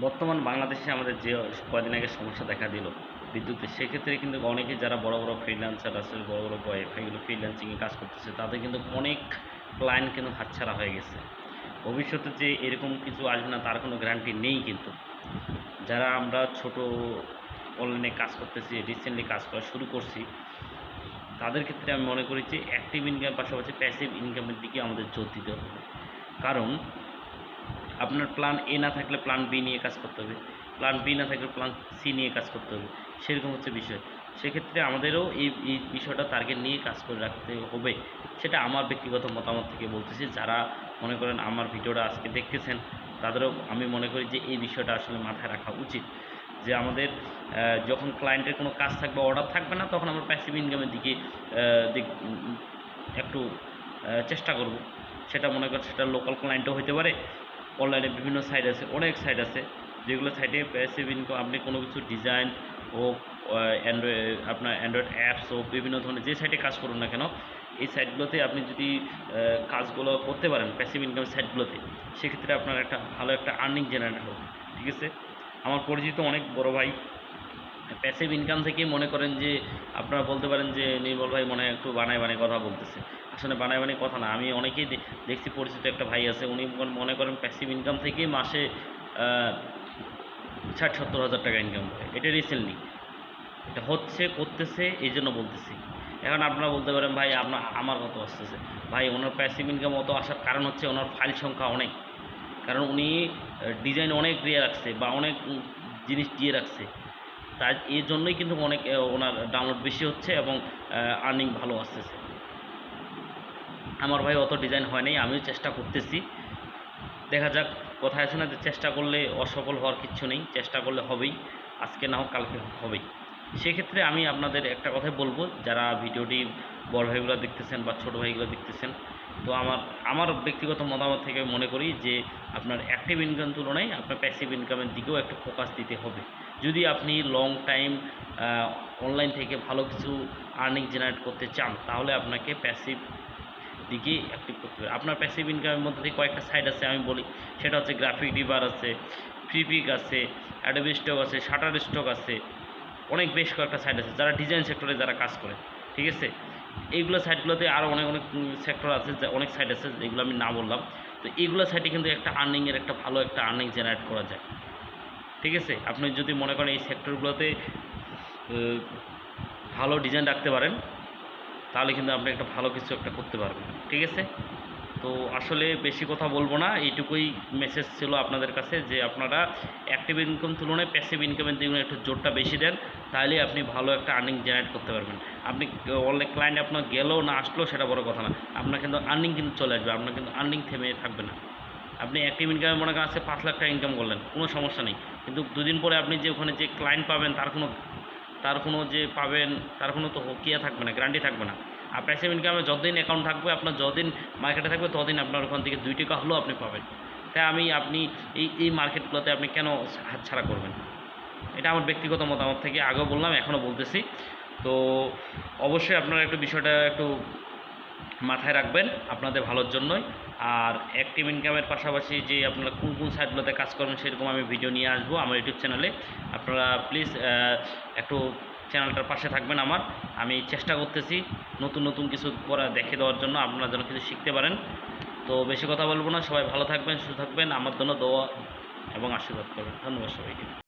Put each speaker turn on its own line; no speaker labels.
বর্তমান বাংলাদেশে আমাদের যে কয়দিন আগে সমস্যা দেখা দিল বিদ্যুতের, সেক্ষেত্রে কিন্তু অনেকে যারা বড় বড় ফ্রিল্যান্সার আছে, বড় বড় বয় ভাইগুলো ফ্রিল্যান্সিংয়ে কাজ করতেছে, তাদের কিন্তু অনেক ক্লায়েন্ট কিন্তু হাতছাড়া হয়ে গেছে। ভবিষ্যতে যে এরকম কিছু আসবে না, তার কোনো গ্যারান্টি নেই কিন্তু। যারা আমরা ছোট অনলাইনে কাজ করতেছি রিসেন্টলি কাজ করা শুরু করছি, তাদের ক্ষেত্রে আমি মনে করি যে অ্যাক্টিভ ইনকাম পাশাপাশি প্যাসিভ ইনকামের দিকে আমাদের জোর দিতে হবে। কারণ আপনার প্ল্যান এ না থাকলে প্ল্যান বি নিয়ে কাজ করতে হবে। প্ল্যান বি না থাকলে প্ল্যান সি নিয়ে কাজ করতে হবে। সেরকম হচ্ছে বিষয়। সেক্ষেত্রে আমাদেরও এই এই বিষয়টা টার্গেট নিয়ে কাজ করে রাখতে হবে। সেটা আমার ব্যক্তিগত মতামত থেকে বলতেছি। যারা মনে করেন আমার ভিডিওটা আজকে দেখতেছেন, তাদেরও আমি মনে করি যে এই বিষয়টা আসলে মাথায় রাখা উচিত। যে আমাদের যখন ক্লায়েন্টের কোনো কাজ থাকবে অর্ডার থাকবে না, তখন আমরা প্যাসিভ ইনকামের দিকে একটু চেষ্টা করব। সেটা মনে করেন সেটা লোকাল ক্লায়েন্টও হতে পারে অনলাইনে বিভিন্ন সাইট আছে, অনেক সাইট আছে, যেগুলো সাইটে প্যাসিভ ইনকাম আপনি কোনো কিছু ডিজাইন হোক অ্যান্ড্রয়েড আপনার অ্যান্ড্রয়েড অ্যাপস হোক, বিভিন্ন ধরনের যে সাইটে কাজ করুন না কেন, এই সাইটগুলোতে আপনি যদি কাজগুলো করতে পারেন প্যাসিভ ইনকাম সাইটগুলোতে সেক্ষেত্রে আপনার একটা ভালো একটা আর্নিং জেনারেট হবে, ঠিক আছে? আমার পরিচিত অনেক বড় ভাই প্যাসিভ ইনকাম থেকেই মনে করেন যে, আপনারা বলতে পারেন যে, নির্মল ভাই মনে হয় একটু বানায় বানায় কথা বলতেছে। আসলে বানায় বানায় কথা না। আমি অনেকেই দেখছি, পরিচিত একটা ভাই আছে, উনি মনে করেন প্যাসিভ ইনকাম থেকে মাসে ষাট, সত্তর হাজার টাকা ইনকাম করে। এটা রিসেন্টলি এটা হচ্ছে, করতেছে, এই জন্য বলতেছি। এখন আপনারা বলতে পারেন, ভাই আপনার আমার কত আসতেছে। ভাই, ওনার প্যাসিভ ইনকাম অত আসার কারণ হচ্ছে, ওনার ফাইল সংখ্যা অনেক। কারণ উনি ডিজাইন অনেক দিয়ে রাখছে বা অনেক জিনিস দিয়ে রাখছে। তাই এই জন্যই কিন্তু অনেক ওনার ডাউনলোড বেশি হচ্ছে এবং আর্নিং ভালো আসতেছে। আমার ভাই অত ডিজাইন হয় নাই, আমিও চেষ্টা করতেছি। দেখা যাক, কোথায় আছে না, যে চেষ্টা করলে অসফল হওয়ার কিচ্ছু নেই, চেষ্টা করলে হবেই, আজকে না হোক, কালকে হবেই। সেক্ষেত্রে আমি আপনাদের একটা কথাই বলব, যারা ভিডিওটি বড় ভাইগুলো দেখতেছেন বা ছোট ভাইগুলো দেখতেছেন, তো আমার আমার ব্যক্তিগত মতামত থেকে মনে করি যে, আপনার অ্যাক্টিভ ইনকাম তুলনায় আপনার প্যাসিভ ইনকামের দিকেও একটা ফোকাস দিতে হবে। যদি আপনি লং টাইম অনলাইন থেকে ভালো কিছু আর্নিং জেনারেট করতে চান, তাহলে আপনাকে প্যাসিভ দিকে অ্যাক্টিভ করতে হবে। আপনার প্যাসিভ ইনকামের মধ্যে দিয়ে কয়েকটা সাইট আছে, আমি বলি। সেটা হচ্ছে গ্রাফিক ডিভার আছে ফ্রিপিক আছে অ্যাডোবি স্টক আছে শাটার স্টক আছে, অনেক বেশ কয়েকটা সাইট আছে, যারা ডিজাইন সেক্টরে যারা কাজ করে, ঠিক আছে? এইগুলো সাইটগুলোতে আরও অনেক অনেক সেক্টর আছে অনেক সাইট আছে, যেগুলো আমি না বললাম। তো এইগুলো সাইটে কিন্তু একটা আর্নিংয়ের একটা ভালো একটা আর্নিং জেনারেট করা যায়। ঠিক আছে? আপনি যদি মনে করেন এই সেক্টরগুলোতে ভালো ডিজাইন রাখতে পারেন তাহলে কিন্তু আপনি একটা ভালো কিছু একটা করতে পারবেন, ঠিক আছে? তো আসলে বেশি কথা বলব না, এইটুকুই মেসেজ ছিল আপনাদের কাছে যে আপনারা অ্যাক্টিভ ইনকাম তুলনায় প্যাসিভ ইনকামের দিকে একটু জোরটা বেশি দেন তাহলে আপনি ভালো একটা আর্নিং জেনারেট করতে পারবেন। আপনি অনলাইন ক্লায়েন্ট আপনার গেলেও না আসলেও সেটা বড় কথা না, আপনার কিন্তু আর্নিং কিন্তু চলে আসবে, আপনার কিন্তু আর্নিং থেমে থাকবে না। আপনি অ্যাক্টিভ ইনকামে মনে করেন আছে পাঁচ লাখ টাকা ইনকাম করলেন, কোনো সমস্যা নেই। কিন্তু দুদিন পরে আপনি যে ওখানে যে ক্লায়েন্ট পাবেন তার কোনো তার কোনো যে পাবেন, তার কোনো তো কিয়া থাকবে না গ্যারান্টি থাকবে না। আর প্যাসিভ ইনকামে যতদিন অ্যাকাউন্ট থাকবে, আপনার যতদিন মার্কেটে থাকবে, ততদিন আপনার ওখান থেকে দুই টাকা হলেও আপনি পাবেন। তাই আমি, আপনি এই এই মার্কেটগুলোতে আপনি কেন হাতছাড়া করবেন? এটা আমার ব্যক্তিগত মতামত থেকে আগেও বললাম, এখনও বলতেছি। তো অবশ্যই আপনারা একটু বিষয়টা একটু মাথায় রাখবেন আপনাদের ভালোর জন্যই। আর অ্যাক্টিভ ইনকামের পাশাপাশি যে আপনারা কোন কোন সাইটগুলোতে কাজ করবেন সেরকম আমি ভিডিও নিয়ে আসব আমার ইউটিউব চ্যানেলে আপনারা প্লিজ একটু চ্যানেলটার পাশে থাকবেন আমার। আমি চেষ্টা করতেছি নতুন নতুন কিছু করা দেখে দেওয়ার জন্য আপনারা যেন কিছু শিখতে পারেন। তো বেশি কথা বলব না, সবাই ভালো থাকবেন, সুস্থ থাকবেন। আমার জন্য দোয়া এবং আশীর্বাদ করবেন। ধন্যবাদ সবাইকে।